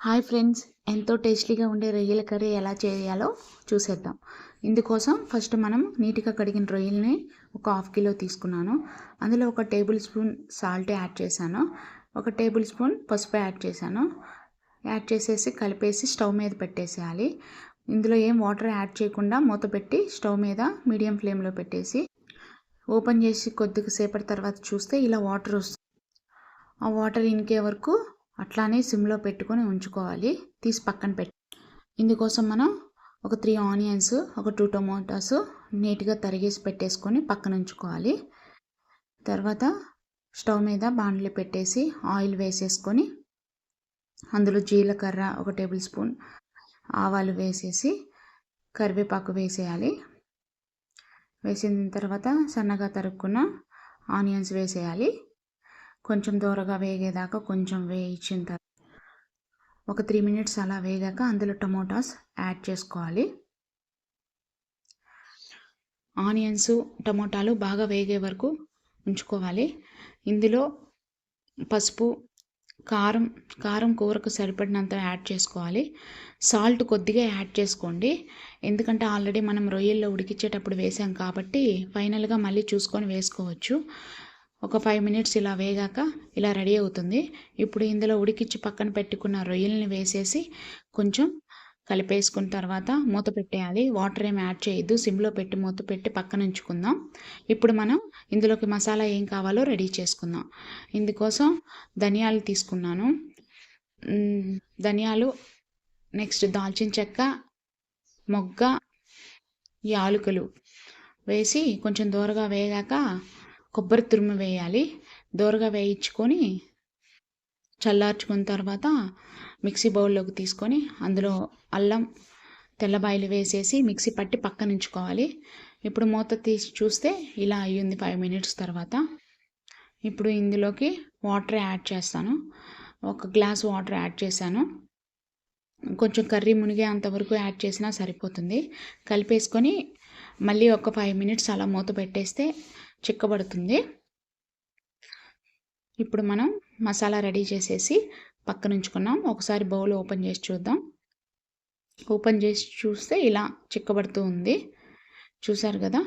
Hi friends ఎంతో టేస్టీగా ఉండే రొయ్యల కర్రీ ఎలా చేయాలో చూసేద్దాం. ఇందుకోసం ఫస్ట్ మనం నీట్గా కడిగిన రొయ్యల్ని ఒక హాఫ్ కిలో తీసుకున్నాను. అందులో ఒక టేబుల్ స్పూన్ సాల్ట్ యాడ్ చేశాను. ఒక టేబుల్ స్పూన్ పసుపు యాడ్ చేశాను. యాడ్ చేసేసి కలిపేసి స్టవ్ మీద పెట్టేసేయాలి. ఇందులో ఏం వాటర్ యాడ్ చేయకుండా మూత పెట్టి స్టవ్ మీద మీడియం ఫ్లేమ్లో పెట్టేసి ఓపెన్ చేసి కొద్దిగా సేపటి తర్వాత చూస్తే ఇలా వాటర్ వస్తుంది. ఆ వాటర్ ఇంకే వరకు అట్లానే సిమ్లో పెట్టుకొని ఉంచుకోవాలి. తీసి పక్కన పెట్టి. ఇందుకోసం మనం ఒక త్రీ ఆనియన్స్ ఒక టూ టొమాటోస్ నీట్గా తరిగేసి పెట్టేసుకొని పక్కన ఉంచుకోవాలి. తర్వాత స్టవ్ మీద బాండ్లు పెట్టేసి ఆయిల్ వేసేసుకొని అందులో జీలకర్ర ఒక టేబుల్ స్పూన్ ఆవాలు వేసేసి కరివేపాకు వేసేయాలి. వేసిన తర్వాత సన్నగా తరుక్కున్న ఆనియన్స్ వేసేయాలి. కొంచెం దూరగా వేగేదాకా కొంచెం వేయించిన తర్వాత ఒక త్రీ మినిట్స్ అలా వేగాక అందులో టమోటాస్ యాడ్ చేసుకోవాలి. ఆనియన్స్ టమోటాలు బాగా వేగే వరకు ఉంచుకోవాలి. ఇందులో పసుపు కారం కారం కూరకు సరిపడినంత యాడ్ చేసుకోవాలి. సాల్ట్ కొద్దిగా యాడ్ చేసుకోండి. ఎందుకంటే ఆల్రెడీ మనం రొయ్యల్లో ఉడికించేటప్పుడు వేసాం కాబట్టి ఫైనల్గా మళ్ళీ చూసుకొని వేసుకోవచ్చు. ఒక ఫైవ్ మినిట్స్ ఇలా వేగాక ఇలా రెడీ అవుతుంది. ఇప్పుడు ఇందులో ఉడికిచ్చి పక్కన పెట్టుకున్న రొయ్యల్ని వేసేసి కొంచెం కలిపేసుకున్న తర్వాత మూత పెట్టేయాలి. వాటర్ ఏమి యాడ్ చేయొద్దు. సిమ్లో పెట్టి మూత పెట్టి పక్కన ఉంచుకుందాం. ఇప్పుడు మనం ఇందులోకి మసాలా ఏం కావాలో రెడీ చేసుకుందాం. ఇందుకోసం ధనియాలు తీసుకున్నాను. ధనియాలు నెక్స్ట్ దాల్చిన చెక్క మొగ్గ యాలుకలు వేసి కొంచెం దూరగా వేగాక కొబ్బరి తురుము వేయాలి. దోరగా వేయించుకొని చల్లార్చుకున్న తర్వాత మిక్సీ బౌల్లోకి తీసుకొని అందులో అల్లం తెల్లబాయిలు వేసేసి మిక్సీ పట్టి పక్కన ఉంచుకోవాలి ఇప్పుడు మూత తీసి చూస్తే ఇలా అయ్యింది ఫైవ్ మినిట్స్ తర్వాత. ఇప్పుడు ఇందులోకి వాటర్ యాడ్ చేస్తాను. ఒక గ్లాస్ వాటర్ యాడ్ చేశాను. కొంచెం కర్రీ మునిగే అంతవరకు యాడ్ చేసినా సరిపోతుంది. కలిపేసుకొని మళ్ళీ ఒక ఫైవ్ మినిట్స్ అలా మూత పెట్టేస్తే చిక్కబడుతుంది. ఇప్పుడు మనం మసాలా రెడీ చేసేసి పక్కన ఉంచుకున్నాం. ఒకసారి బౌల్ ఓపెన్ చేసి చూద్దాం. ఓపెన్ చేసి చూస్తే ఇలా చిక్కబడుతూ ఉంది. చూసారు కదా?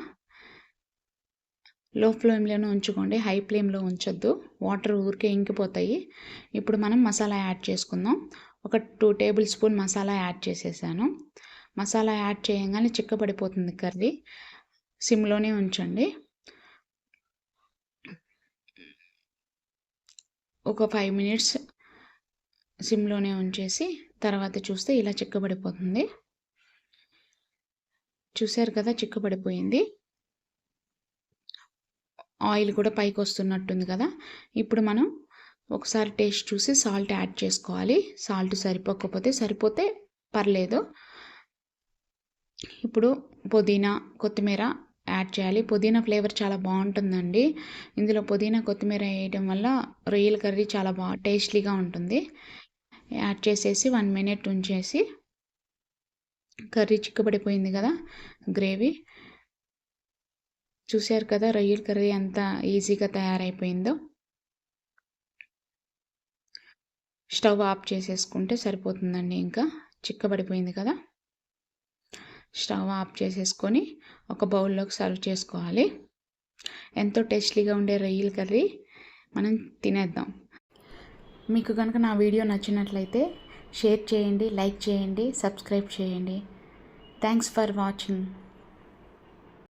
లో ఫ్లేమ్లోనే ఉంచుకోండి. హై ఫ్లేమ్లో ఉంచొద్దు. వాటర్ ఊరికే ఇంకిపోతాయి. ఇప్పుడు మనం మసాలా యాడ్ చేసుకుందాం. ఒక టూ టేబుల్ స్పూన్ మసాలా యాడ్ చేసేసాను. మసాలా యాడ్ చేయగానే చిక్కబడిపోతుంది కర్రీ. సిమ్లోనే ఉంచండి. ఒక ఫైవ్ మినిట్స్ సిమ్లోనే ఉంచేసి తర్వాత చూస్తే ఇలా చిక్కబడిపోతుంది. చూసారు కదా చిక్కబడిపోయింది. ఆయిల్ కూడా పైకి వస్తున్నట్టుంది కదా. ఇప్పుడు మనం ఒకసారి టేస్ట్ చూసి సాల్ట్ యాడ్ చేసుకోవాలి. సాల్ట్ సరిపోకపోతే సరిపోతే పర్లేదు. ఇప్పుడు పుదీనా కొత్తిమీర యాడ్ చేయాలి. పుదీనా ఫ్లేవర్ చాలా బాగుంటుందండి. ఇందులో పుదీనా కొత్తిమీర వేయడం వల్ల రొయ్యల కర్రీ చాలా బాగా టేస్టీగా ఉంటుంది. యాడ్ చేసేసి వన్ మినిట్ ఉంచేసి కర్రీ చిక్కబడిపోయింది కదా గ్రేవీ. చూశారు కదా రొయ్యల కర్రీ ఎంత ఈజీగా తయారైపోయిందో. స్టవ్ ఆఫ్ చేసేసుకుంటే సరిపోతుందండి ఇంకా. చిక్కబడిపోయింది కదా. స్టవ్ ఆఫ్ చేసేసుకొని ఒక బౌల్లోకి సర్వ్ చేసుకోవాలి. ఎంతో టేస్టీగా ఉండే రొయ్యల కర్రీ మనం తినేద్దాం. మీకు కనుక నా వీడియో నచ్చినట్లయితే షేర్ చేయండి లైక్ చేయండి సబ్స్క్రైబ్ చేయండి. Thanks for watching.